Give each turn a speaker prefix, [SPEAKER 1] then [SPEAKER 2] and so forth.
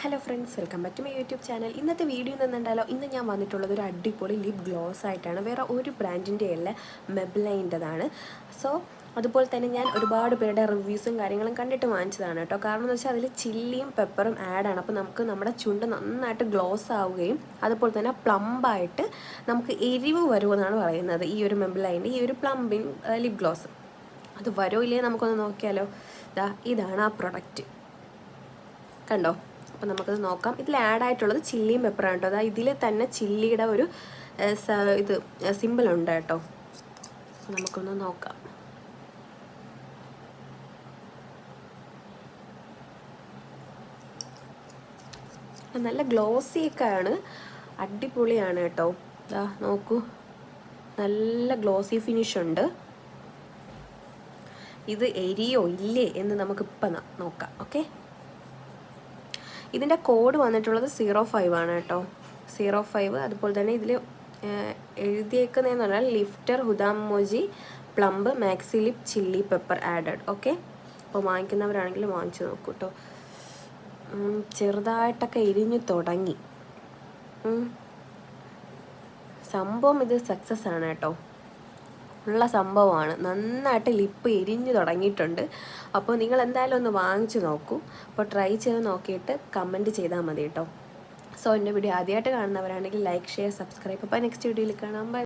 [SPEAKER 1] Hello friends welcome back to my YouTube channel ഇന്നത്തെ video നിന്നുണ്ടല്ലോ ഇന്ന് ഞാൻ വന്നിട്ടുള്ളത് ഒരു അടിപൊളി ലിപ് ഗ്ലോസ് ആയിട്ടാണ്. വേറെ ഒരു ബ്രാൻഡിന്റെ അല്ല മെബ്ലൈന്റെതാണ് സോ അതുപോലെ തന്നെ ഞാൻ ഒരുപാട് പേരുടെ റിവ്യൂസും കാര്യങ്ങളും കണ്ടിട്ട് വാങ്ങിച്ചതാണ് കേട്ടോ. കാരണം എന്ന് വെച്ചാൽ അതിൽ ചില്ലിയും പെപ്പറും ആഡാണ് അപ്പോൾ നമുക്ക് നമ്മുടെ ചുണ്ട് നന്നായിട്ട് ഗ്ലോസ് ആവുകയും അതുപോലെ തന്നെ പ്ലംബായിട്ട് നമുക്ക് എരിവ് വരുമെന്നാണ് പറയുന്നത് ഈ ഒരു മെബ്ലൈന്റെ ഈ ഒരു പ്ലംബിങ് ലിപ് ഗ്ലോസ് അത് വരോ ഇല്ലേ നമുക്കൊന്ന് നോക്കിയാലോ. ഇതാണ് ആ പ്രൊഡക്റ്റ് കണ്ടോ? അപ്പോൾ നമുക്കത് നോക്കാം. ഇതിൽ ആഡ് ആയിട്ടുള്ളത് ചില്ലിയും പെപ്പറാണ് കേട്ടോ. അതായത് ഇതിൽ തന്നെ ചില്ലിയുടെ ഒരു ഇത് സിമ്പിൾ ഉണ്ട് കേട്ടോ. നമുക്കൊന്ന് നോക്കാം. നല്ല ഗ്ലോസി ഒക്കെ ആണ്. അടിപൊളിയാണ് കേട്ടോ. ഇതാ നോക്കൂ. നല്ല ഗ്ലോസി ഫിനിഷ് ഉണ്ട്. ഇത് എരിയോ ഇല്ലേ എന്ന് നമുക്ക് നമുക്കിപ്പം നോക്കാം. ഓക്കെ? ഇതിന്റെ കോഡ് വന്നിട്ടുള്ളത് സീറോ ഫൈവ് ആണ് കേട്ടോ. സീറോ ഫൈവ് അതുപോലെ തന്നെ ഇതിൽ എഴുതിയേക്കുന്നതെന്ന് പറഞ്ഞാൽ ലിഫ്റ്റർ ഹുദാമോജി plump മാക്സിലിപ് chilli pepper added. Okay? അപ്പോൾ വാങ്ങിക്കുന്നവരാണെങ്കിൽ വാങ്ങിച്ചു നോക്കൂ കേട്ടോ ചെറുതായിട്ടൊക്കെ ഇരിഞ്ഞു തുടങ്ങി. സംഭവം ഇത് സക്സസ് ആണ് കേട്ടോ. ഉള്ള സംഭവമാണ്. നന്നായിട്ട് ലിപ്പ് എരിഞ്ഞു തുടങ്ങിയിട്ടുണ്ട്. അപ്പോൾ നിങ്ങൾ എന്തായാലും ഒന്ന് വാങ്ങിച്ചു നോക്കൂ. അപ്പോൾ ട്രൈ ചെയ്ത് നോക്കിയിട്ട് കമന്റ് ചെയ്താൽ മതി കേട്ടോ. സോ എന്റെ വീഡിയോ ആദ്യമായിട്ട് കാണുന്നവരാണെങ്കിൽ ലൈക്ക് ഷെയർ സബ്സ്ക്രൈബ്. അപ്പോൾ നെക്സ്റ്റ് വീഡിയോയിൽ കാണാം. ബൈ.